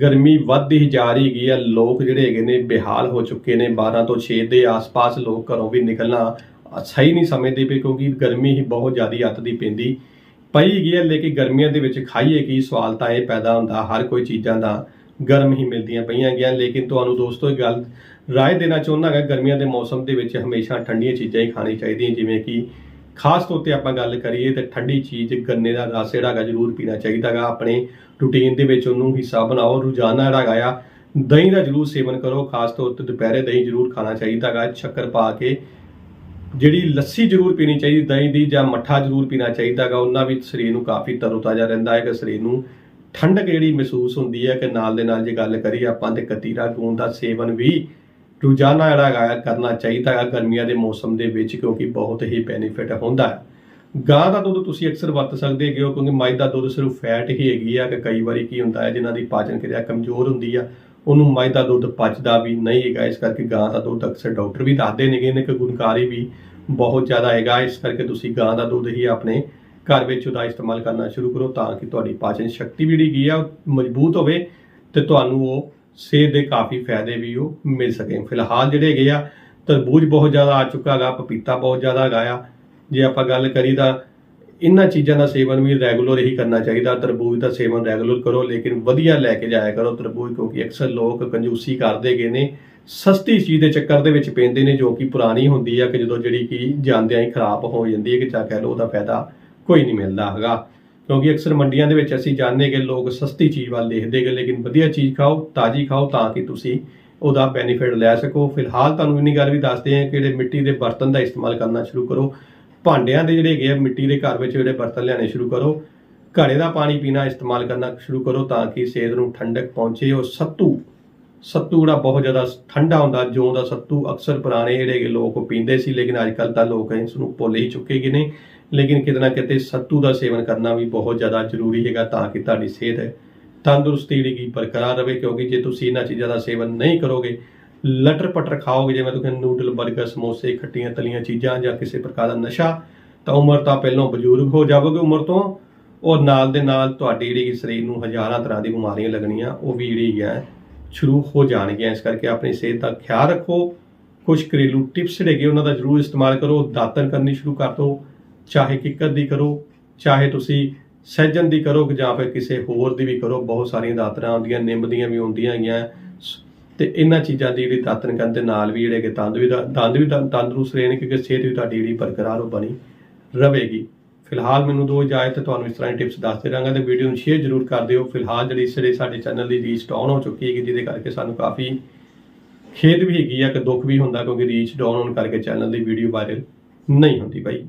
ਗਰਮੀ ਵੱਧਦੀ ਹੀ ਜਾ ਰਹੀ ਹੈਗੀ ਆ। ਲੋਕ ਜਿਹੜੇ ਹੈਗੇ ਨੇ ਬੇਹਾਲ ਹੋ ਚੁੱਕੇ ਨੇ। 12 ਤੋਂ 6 ਦੇ ਆਸ-ਪਾਸ ਲੋਕ ਘਰੋਂ ਵੀ ਨਿਕਲਣਾ ਸਹੀ ਨਹੀਂ ਸਮਝਦੇ ਪਏ ਕਿਉਂਕਿ ਗਰਮੀ ਹੀ ਬਹੁਤ ਜ਼ਿਆਦਾ ਅੱਤ ਦੀ ਪੈਂਦੀ ਪਈ ਹੈਗੀ ਹੈ ਲੇਕਿਨ ਗਰਮੀਆਂ ਦੇ ਵਿੱਚ ਖਾਈਏ ਕੀ, ਸਵਾਲ ਤਾਂ ਇਹ ਪੈਦਾ ਹੁੰਦਾ, ਹਰ ਕੋਈ ਚੀਜ਼ਾਂ ਦਾ ਗਰਮ ਹੀ ਮਿਲਦੀਆਂ ਪਈਆਂ ਗਿਆ ਲੇਕਿਨ ਤੁਹਾਨੂੰ ਦੋਸਤੋ, ਇਹ ਗੱਲ ਰਾਏ ਦੇਣਾ ਚਾਹੁੰਦਾ ਹਾਂ ਗਰਮੀਆਂ ਦੇ ਮੌਸਮ ਦੇ ਵਿੱਚ ਹਮੇਸ਼ਾ ਠੰਡੀਆਂ ਚੀਜ਼ਾਂ ਹੀ ਖਾਣੀ ਚਾਹੀਦੀਆਂ, ਜਿਵੇਂ ਕਿ ਖਾਸ ਤੌਰ ਤੇ ਆਪਾਂ ਗੱਲ ਕਰੀਏ ਤੇ ਠੰਡੀ ਚੀਜ਼ ਗੰਨੇ ਦਾ ਰਸ ਜਿਹੜਾ ਹੈਗਾ ਜ਼ਰੂਰ ਪੀਣਾ ਚਾਹੀਦਾਗਾ ਆਪਣੇ ਰੂਟੀਨ ਦੇ ਵਿੱਚ ਉਹਨੂੰ ਹਿੱਸਾ ਬਣਾਓ, ਰੋਜ਼ਾਨਾ ਜਿਹੜਾ ਹੈਗਾ ਆ, ਦਹੀਂ ਦਾ ਜ਼ਰੂਰ ਸੇਵਨ ਕਰੋ। ਖਾਸ ਤੌਰ ਤੇ ਦੁਪਹਿਰੇ ਦਹੀਂ ਜ਼ਰੂਰ ਖਾਣਾ ਚਾਹੀਦਾਗਾ ਸ਼ੱਕਰ ਪਾ ਕੇ। ਜਿਹੜੀ ਲੱਸੀ ਜ਼ਰੂਰ ਪੀਣੀ ਚਾਹੀਦੀ, ਦਹੀਂ ਦੀ ਜਾਂ ਮੱਠਾ ਜ਼ਰੂਰ ਪੀਣਾ ਚਾਹੀਦਾਗਾ ਉਹਨਾਂ ਵਿੱਚ ਸਰੀਰ ਨੂੰ ਕਾਫੀ ਤਰੋਤਾਜ਼ਾ ਰਹਿੰਦਾ ਹੈ ਕਿ ਸਰੀਰ ਨੂੰ ਠੰਡਕ ਜਿਹੜੀ ਮਹਿਸੂਸ ਹੁੰਦੀ ਹੈ ਕਿ ਨਾਲ ਦੇ ਨਾਲ ਜੇ ਗੱਲ ਕਰੀਏ ਆਪਾਂ ਤੇ ਕਤੀਰਾ ਗੂੰਦ ਦਾ ਸੇਵਨ ਵੀ ਰੋਜ਼ਾਨਾ ਜਿਹੜਾ ਹੈਗਾ, ਕਰਨਾ ਚਾਹੀਦਾ ਹੈ ਗਰਮੀਆਂ ਦੇ ਮੌਸਮ ਦੇ ਵਿੱਚ ਕਿਉਂਕਿ ਬਹੁਤ ਹੀ ਬੈਨੀਫਿਟ ਹੁੰਦਾ ਹੈ। ਗਾਂ ਦਾ ਦੁੱਧ ਤੁਸੀਂ ਅਕਸਰ ਵਰਤ ਸਕਦੇ ਹੈਗੇ ਹੋ ਕਿਉਂਕਿ ਮੱਝ ਦਾ ਦੁੱਧ ਸਿਰਫ ਫੈਟ ਹੀ ਹੈਗੀ ਆ ਕਿ ਕਈ ਵਾਰੀ ਕੀ ਹੁੰਦਾ ਹੈ, ਜਿਨ੍ਹਾਂ ਦੀ ਪਾਚਨ ਕਿਰਿਆ ਕਮਜ਼ੋਰ ਹੁੰਦੀ ਆ, ਉਹਨੂੰ ਮੱਝ ਦਾ ਦੁੱਧ ਪਚਦਾ ਵੀ ਨਹੀਂ ਹੈਗਾ। ਇਸ ਕਰਕੇ ਗਾਂ ਦਾ ਦੁੱਧ ਅਕਸਰ ਡਾਕਟਰ ਵੀ ਦੱਸਦੇ ਨੇਗੇ ਨੇ ਕਿ ਗੁਣਕਾਰੀ ਵੀ ਬਹੁਤ ਜ਼ਿਆਦਾ ਹੈਗਾ। ਇਸ ਕਰਕੇ ਤੁਸੀਂ ਗਾਂ ਦਾ ਦੁੱਧ ਹੀ ਆਪਣੇ ਘਰ ਵਿੱਚ ਉਹਦਾ ਇਸਤੇਮਾਲ ਕਰਨਾ ਸ਼ੁਰੂ ਕਰੋ ਤਾਂ ਕਿ ਤੁਹਾਡੀ ਪਾਚਨ ਸ਼ਕਤੀ ਵੀ ਜਿਹੜੀ ਗਈ ਆ, ਉਹ ਮਜ਼ਬੂਤ ਹੋਵੇ ਤੇ ਤੁਹਾਨੂੰ ਉਹ ਸਿਹਤ ਦੇ ਕਾਫੀ ਫਾਇਦੇ ਵੀ ਉਹ ਮਿਲ ਸਕੇ। ਫਿਲਹਾਲ ਜਿਹੜੇ ਹੈਗੇ ਆ, ਤਰਬੂਜ ਬਹੁਤ ਜ਼ਿਆਦਾ ਆ ਚੁੱਕਾ ਹੈਗਾ, ਪਪੀਤਾ ਬਹੁਤ ਜ਼ਿਆਦਾ ਹੈਗਾ ਆ। ਜੇ ਆਪਾਂ ਗੱਲ ਕਰੀ ਤਾਂ ਇਹਨਾਂ ਚੀਜ਼ਾਂ ਦਾ ਸੇਵਨ ਵੀ ਰੈਗੂਲਰ ਹੀ ਕਰਨਾ ਚਾਹੀਦਾ। ਤਰਬੂਜ ਦਾ ਸੇਵਨ ਰੈਗੂਲਰ ਕਰੋ, ਲੇਕਿਨ ਵਧੀਆ ਲੈ ਕੇ ਜਾਇਆ ਕਰੋ ਤਰਬੂਜ, ਕਿਉਂਕਿ ਅਕਸਰ ਲੋਕ ਕੰਜੂਸੀ ਕਰਦੇ ਗਏ ਨੇ। ਸਸਤੀ ਚੀਜ਼ ਦੇ ਚੱਕਰ ਦੇ ਵਿੱਚ ਪੈਂਦੇ ਨੇ, ਜੋ ਕਿ ਪੁਰਾਣੀ ਹੁੰਦੀ ਆ ਕਿ ਜਦੋਂ ਜਿਹੜੀ ਕਿ ਜਾਂਦਿਆਂ ਹੀ ਖਰਾਬ ਹੋ ਜਾਂਦੀ ਹੈ ਕਿ ਚਾ ਕਹਿ ਲਓ ਉਹਦਾ ਫਾਇਦਾ ਕੋਈ ਨਹੀਂ ਮਿਲਦਾ ਹੈਗਾ। ਕਿਉਂਕਿ ਅਕਸਰ ਮੰਡੀਆਂ ਦੇ ਵਿੱਚ ਅਸੀਂ ਜਾਣਦੇ ਕਿ ਲੋਕ ਸਸਤੀ ਚੀਜ਼ ਵੱਲ ਦੇਖਦੇ ਗਏ ਲੇਕਿਨ ਵਧੀਆ ਚੀਜ਼ ਖਾਓ, ਤਾਜ਼ੀ ਖਾਓ ਤਾਂ ਕਿ ਤੁਸੀਂ ਉਹਦਾ ਬੈਨੀਫਿਟ ਲੈ ਸਕੋ। ਫਿਲਹਾਲ ਤੁਹਾਨੂੰ ਇੰਨੀ ਗੱਲ ਵੀ ਦੱਸਦੇ ਹਾਂ ਕਿ ਜਿਹੜੇ ਮਿੱਟੀ ਦੇ ਬਰਤਨ ਦਾ ਇਸਤੇਮਾਲ ਕਰਨਾ ਸ਼ੁਰੂ ਕਰੋ। ਭਾਂਡਿਆਂ ਦੇ ਜਿਹੜੇ ਹੈਗੇ ਆ, ਮਿੱਟੀ ਦੇ ਘਰ ਵਿੱਚ ਜਿਹੜੇ ਬਰਤਨ ਲਿਆਣੇ ਸ਼ੁਰੂ ਕਰੋ। ਘੜੇ ਦਾ ਪਾਣੀ ਪੀਣਾ ਇਸਤੇਮਾਲ ਕਰਨਾ ਸ਼ੁਰੂ ਕਰੋ ਤਾਂ ਕਿ ਸਿਹਤ ਨੂੰ ਠੰਡਕ ਪਹੁੰਚੇ। ਔਰ ਸੱਤੂ ਸੱਤੂ ਜਿਹੜਾ ਬਹੁਤ ਜ਼ਿਆਦਾ ਠੰਡਾ ਹੁੰਦਾ, ਜੋਂ ਦਾ ਸੱਤੂ ਅਕਸਰ ਪੁਰਾਣੇ ਜਿਹੜੇ ਹੈਗੇ ਲੋਕ ਉਹ ਪੀਂਦੇ ਸੀ, ਲੇਕਿਨ ਅੱਜ ਕੱਲ ਤਾਂ ਲੋਕ ਇਸ ਨੂੰ ਭੁੱਲ ਹੀ ਚੁੱਕੇ ਗਏ ਨੇ। ਲੇਕਿਨ ਕਿਤੇ ਨਾ ਕਿਤੇ ਸੱਤੂ ਦਾ ਸੇਵਨ ਕਰਨਾ ਵੀ ਬਹੁਤ ਜ਼ਿਆਦਾ ਜ਼ਰੂਰੀ ਹੈਗਾ ਤਾਂ ਕਿ ਤੁਹਾਡੀ ਸਿਹਤ ਤੰਦਰੁਸਤੀ ਜਿਹੜੀ ਕੀ ਬਰਕਰਾਰ ਰਵੇ ਕਿਉਂਕਿ ਜੇ ਤੁਸੀਂ ਇਹਨਾਂ ਚੀਜ਼ਾਂ ਦਾ ਸੇਵਨ ਨਹੀਂ ਕਰੋਗੇ, ਲਟਰ ਪਟਰ ਖਾਓਗੇ, ਜਿਵੇਂ ਤੁਸੀਂ ਨੂਡਲ 버ਗਰ ਸਮੋਸੇ, ਖੱਟੀਆਂ ਤਲੀਆਂ ਚੀਜ਼ਾਂ ਜਾਂ ਕਿਸੇ ਪ੍ਰਕਾਰ ਦਾ ਨਸ਼ਾ, ਤਾਂ ਉਮਰ ਤਾਂ ਪਹਿਲਾਂ ਬਜ਼ੁਰਗ ਹੋ ਜਾਵੋਗੇ ਉਮਰ ਤੋਂ। ਔਰ ਨਾਲ ਦੇ ਨਾਲ ਤੁਹਾਡੀ ਜਿਹੜੀ ਸਰੀਰ ਨੂੰ ਹਜ਼ਾਰਾਂ ਤਰ੍ਹਾਂ ਦੀ ਬਿਮਾਰੀਆਂ ਲੱਗਣੀਆਂ, ਉਹ ਵੀ ਜਿਹੜੀ ਹੈ, ਸ਼ੁਰੂ ਹੋ ਜਾਣਗੀਆਂ। ਇਸ ਕਰਕੇ ਆਪਣੀ ਸਿਹਤ ਦਾ ਖਿਆਲ ਰੱਖੋ। ਕੁਝ ਘਰੇਲੂ ਟਿਪਸ ਜਿਹੜੇ ਉਹਨਾਂ ਦਾ ਜ਼ਰੂਰ ਇਸਤੇਮਾਲ ਕਰੋ। ਦਾਤਨ ਕਰਨੀ ਸ਼ੁਰੂ ਕਰ ਦਿਓ। ਚਾਹੇ ਕਿੱਕਰ ਦੀ ਕਰੋ ਚਾਹੇ ਤੁਸੀਂ ਸਹਿਜਨ ਦੀ ਕਰੋ ਜਾਂ ਫਿਰ ਕਿਸੇ ਹੋਰ ਦੀ ਵੀ ਕਰੋ ਬਹੁਤ ਸਾਰੀਆਂ ਦਾਤਰਾਂ ਆਉਂਦੀਆਂ ਨਿੰਮ ਦੀਆਂ ਵੀ ਆਉਂਦੀਆਂ ਹੈਗੀਆਂ। ਤੇ ਇਹਨਾਂ ਚੀਜ਼ਾਂ ਦੀ ਜਿਹੜੀ ਦਾਤਨ ਕਰਨ ਦੇ ਨਾਲ ਵੀ ਜਿਹੜੇ ਕਿ ਤੰਦ ਵੀ ਦਾ- ਦੰਦ ਵੀ ਤੰ- ਤੰਦਰੁਸਤ ਰਹਿਣ ਕਿਉਂਕਿ ਸਿਹਤ ਵੀ ਤੁਹਾਡੀ ਜਿਹੜੀ ਬਰਕਰਾਰ ਉਹ ਬਣੀ ਰਹੇਗੀ। ਫਿਲਹਾਲ ਮੈਨੂੰ ਦੋ ਇਜਾਜ਼ਤ ਹੈ, ਤੁਹਾਨੂੰ ਇਸ ਤਰ੍ਹਾਂ ਟਿਪਸ ਦੱਸਦੇ ਰਹਾਂਗਾ ਤੇ ਵੀਡੀਓ ਨੂੰ ਸ਼ੇਅਰ ਜ਼ਰੂਰ ਕਰ ਦਿਓ। ਫਿਲਹਾਲ ਜਿਹੜੀ ਜਿਹੜੇ ਸਾਡੇ ਚੈਨਲ ਦੀ ਰੀਚ ਡਾਊਨ ਹੋ ਚੁੱਕੀ ਹੈ ਜਿਹਦੇ ਕਰਕੇ ਸਾਨੂੰ ਕਾਫੀ ਖੇਦ ਵੀ ਹੈਗੀ ਆ ਕਿ ਦੁੱਖ ਵੀ ਹੁੰਦਾ ਕਿਉਂਕਿ ਰੀਚ ਡਾਊਨ ਹੋਣ ਕਰਕੇ ਚੈਨਲ ਦੀ ਵੀਡੀਓ ਵਾਇਰਲ ਨਹੀਂ ਹੁੰਦੀ ਬਾਈ।